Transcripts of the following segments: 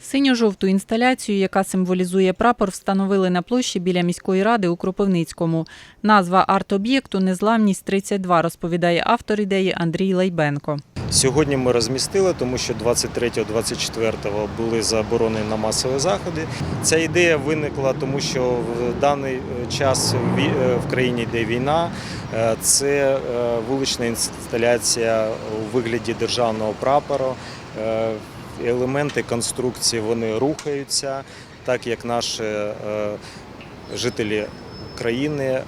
Синьо-жовту інсталяцію, яка символізує прапор, встановили на площі біля міської ради у Кропивницькому. Назва арт-об'єкту Незламність 32 розповідає автор ідеї Андрій Лайбенко. Сьогодні ми розмістили, тому що 23-24 були заборонені на масові заходи. Ця ідея виникла, тому що в даний е, час е, в країні йде війна. Е, Це е, вулична інсталяція у вигляді державного прапору. Елементи конструкції вони рухаються, так як наші е, жителі країни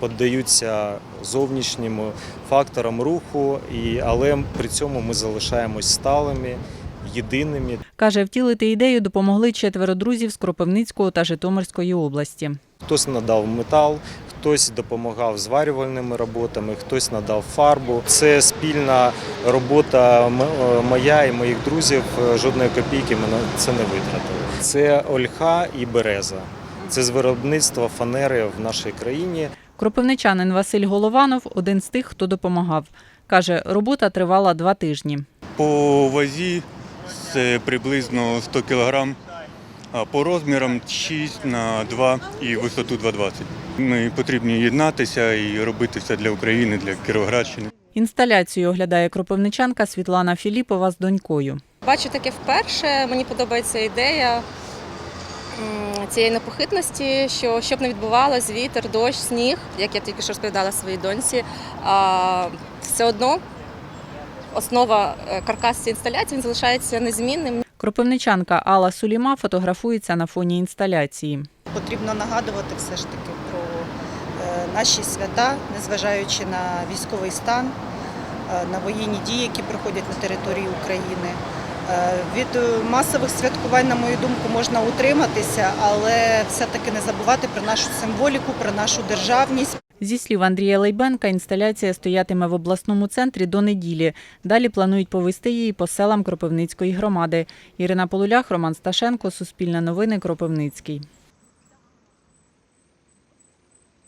піддаються зовнішнім факторам руху, і, але при цьому ми залишаємось сталими, єдиними. Каже, втілити ідею допомогли четверо друзів з Кропивницького та Житомирської області. Хтось надав метал, хтось допомагав зварювальними роботами, хтось надав фарбу. Це спільна робота е, моя і моїх друзів. Е, Жодної копійки ми на це не витратили. Це ольха і береза. Це з виробництва фанери в нашій країні. Кропивничанин Василь Голованов один з тих, хто допомагав. Каже, робота тривала два тижні. По вазі це приблизно 100 кг, а по розмірам 6 на 2 і висоту 2,20. Ми потрібні єднатися і робити все для України, для Кіровоградщини. Інсталяцію оглядає кропивничанка Світлана Філіпова з донькою. Бачу таке вперше. Мені подобається ідея цієї непохитності, що щоб не відбувалось, вітер, дощ, сніг, як я тільки що розповідала своїй доньці, а, все одно основа е, каркас цієї інсталяції він залишається незмінним. Кропивничанка Алла Суліма фотографується на фоні інсталяції. Потрібно нагадувати все ж таки про е, наші свята, незважаючи на військовий стан, е, на воєнні дії, які проходять на території України. Е, Від масових святкувань, на мою думку, можна утриматися, але все-таки не забувати про нашу символіку, про нашу державність. Зі слів Андрія Лейбенка, інсталяція стоятиме в обласному центрі до неділі. Далі планують повести її по селам Кропивницької громади. Ірина Полулях, Роман Сташенко, Суспільне новини, Кропивницький.